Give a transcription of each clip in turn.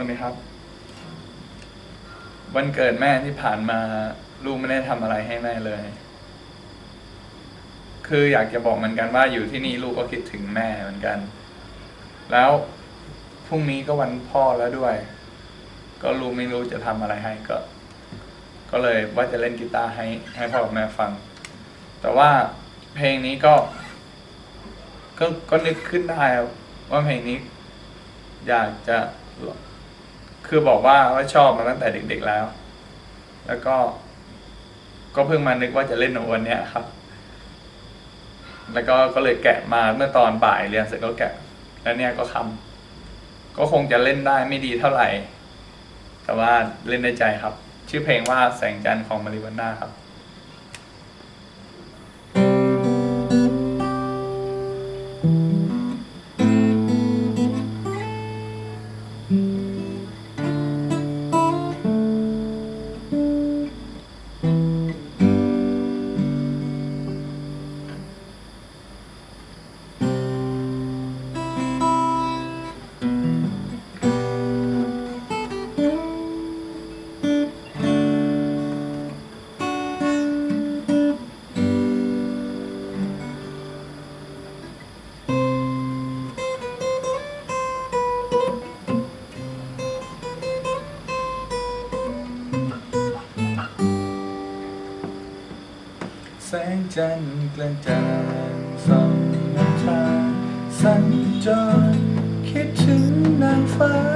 วัสดีครับ วันเกิดแม่ที่ผ่านมาลูกไม่ได้ทำอะไรให้แม่เลย คืออยากจะบอกเหมือนกันว่าอยู่ที่นี่ลูกก็คิดถึงแม่เหมือนกัน แล้วพรุ่งนี้ก็วันพ่อแล้วด้วย ก็ลูกไม่รู้จะทำอะไรให้ก็ ก็เลยว่าจะเล่นกีตาร์ให้ให้พ่อกับแม่ฟัง แต่ว่าเพลงนี้ก็ก็ก็นึกขึ้นได้ครับว่าเพลงนี้อยากจะ คือบอกว่าว่าชอบมาตั้งแต่เด็กๆแล้ว แล้วก็ ก็เพิ่งมานึกว่าจะเล่นในวันเนี้ยครับ แล้วก็ก็เลยแกะมาเมื่อตอนบ่ายเรียนเสร็จก็แกะ แล้วเนี่ยก็คำก็คงจะเล่นได้ไม่ดีเท่าไหร่ แต่ว่าเล่นในใจครับ ชื่อเพลงว่าแสงจันทร์ของมาริวันนาครับ จันทร์กลางจานสองนำทางสัญจรคิดถึงนางฟ้า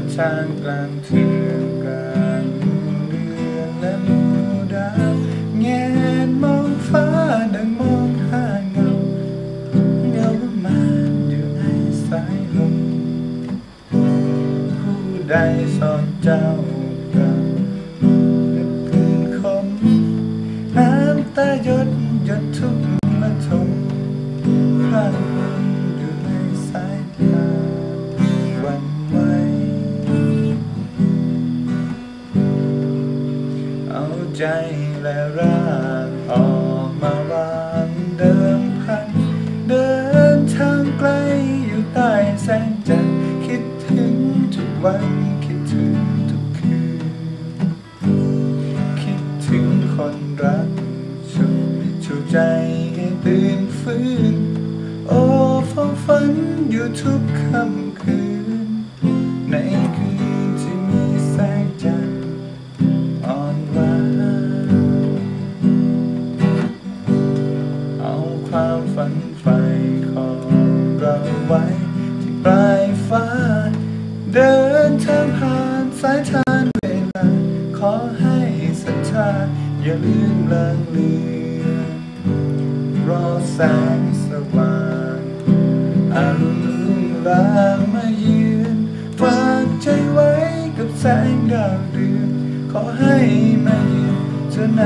นทางกลางเทือกลางเรือนและหมู่ดาวแงนมองฟ้าดังมองหาเงาเงามาอยู่ในสายลมผู้ใดสอนเจ้ากับนึกคืนคมน้ำตาหยดหยดทุก ใจและร่างออกมาวางเดิมพัน เดินทางไกลอยู่ใต้แสงจันทร์คิดถึงทุกวันคิดถึงทุกคืน คิดถึงคนรักชุชูใจให้ตื่นฟื้น โอ้ฟ้องฝันอยู่ทุกคำ ฝันใฝ่ของเราไว้ ที่ปลายฟ้า เดินทางผ่านสายทานเวลา ขอให้ศรัทธาอย่าลืมเลิงเลือนรอแสงสว่างอารุณรุ่งรางมาเยือนฝากใจไว้กับแสงดาวเดือนขอให้มาเยือนเธอใน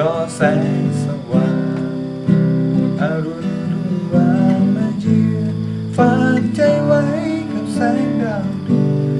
รอแสงสว่างอารุณรุ่งวางมาเยือนฝากใจไว้กับแสงดาวดว